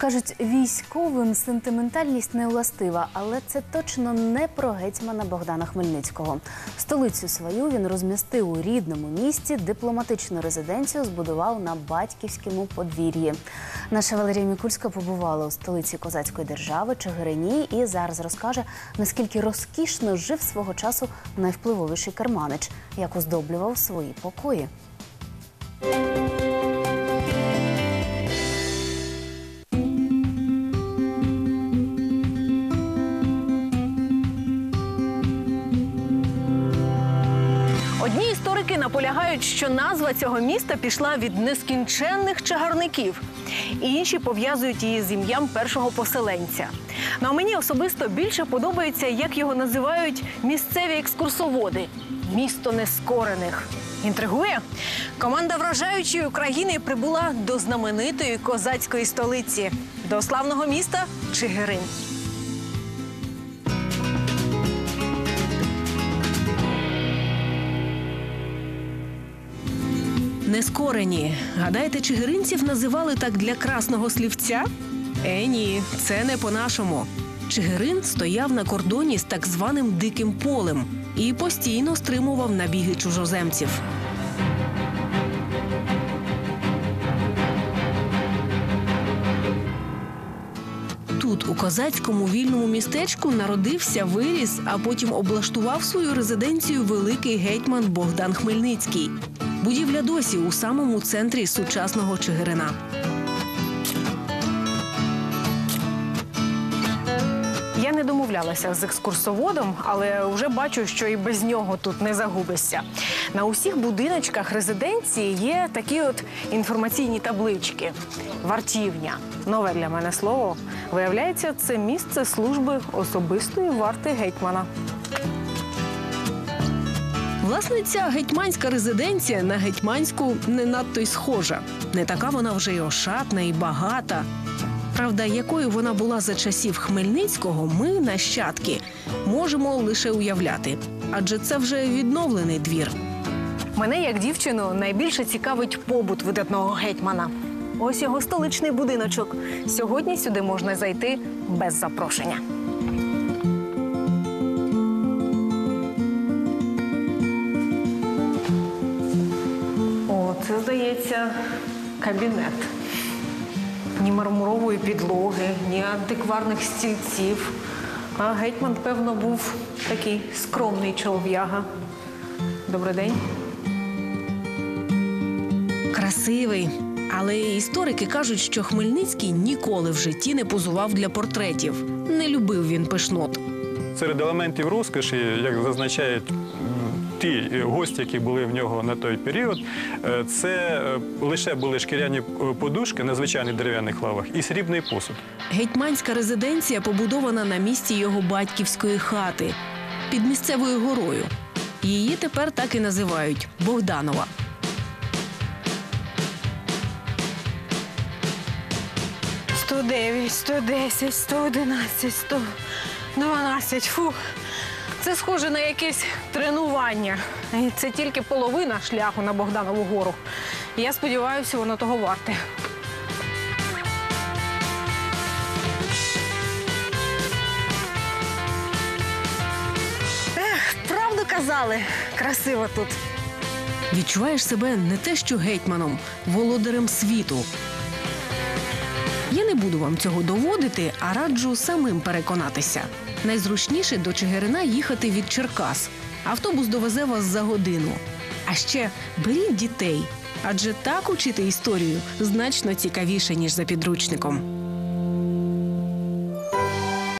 Кажуть, військовим сентиментальність не властива, але це точно не про гетьмана Богдана Хмельницького. Столицю свою він розмістив у рідному місті, дипломатичну резиденцію збудував на батьківському подвір'ї. Наша Валерія Мікульська побувала у столиці козацької держави Чигирині і зараз розкаже, наскільки розкішно жив свого часу найвпливовіший керманич, як оздоблював свої покої. Одні наполягають, що назва цього міста пішла від нескінченних чагарників. Інші пов'язують її з ім'ям першого поселенця. Ну а мені особисто більше подобається, як його називають місцеві екскурсоводи місто нескорених. Інтригує? Команда вражаючої України прибула до знаменитої козацької столиці, до славного міста Чигирин. Нескорені. Гадаєте, чигиринців називали так для красного слівця? Е, ні, це не по-нашому. Чигирин стояв на кордоні з так званим диким полем і постійно стримував набіги чужоземців. Тут, у козацькому вільному містечку, народився, виріс, а потім облаштував свою резиденцію великий гетьман Богдан Хмельницький. Будівля досі у самому центрі сучасного Чигирина. Я не домовлялася з екскурсоводом, але вже бачу, що і без нього тут не загубишся. На усіх будиночках резиденції є такі от інформаційні таблички. Вартівня. Нове для мене слово. Виявляється, це місце служби особистої варти гетьмана. Власне, ця гетьманська резиденція на гетьманську не надто й схожа. Не така вона вже й ошатна і багата. Правда, якою вона була за часів Хмельницького, ми, нащадки, можемо лише уявляти, адже це вже відновлений двір. Мене, як дівчину, найбільше цікавить побут видатного гетьмана. Ось його столичний будиночок. Сьогодні сюди можна зайти без запрошення. Здається кабінет. Ні мармурової підлоги, ні антикварних стільців. А гетьман, певно, був такий скромний чолов'яга. Добрий день. Красивий. Але історики кажуть, що Хмельницький ніколи в житті не позував для портретів. Не любив він пишнот. Серед елементів розкоші, як зазначають ті е, гості, які були в нього на той період, е, це е, лише були шкіряні подушки на звичайних дерев'яних лавах і срібний посуд. Гетьманська резиденція побудована на місці його батьківської хати під місцевою горою. Її тепер так і називають Богданова. Сто дев'ять, сто десять, сто одинадцять, сто дванадцять. Фу. Це схоже на якесь тренування. І це тільки половина шляху на Богданову гору. Я сподіваюся, воно того варте. Ех, правду казали, красиво тут. Відчуваєш себе не те, що гетьманом, володарем світу. Я не буду вам цього доводити, а раджу самим переконатися. Найзручніше до Чигирина їхати від Черкас. Автобус довезе вас за годину. А ще беріть дітей, адже так учити історію значно цікавіше, ніж за підручником.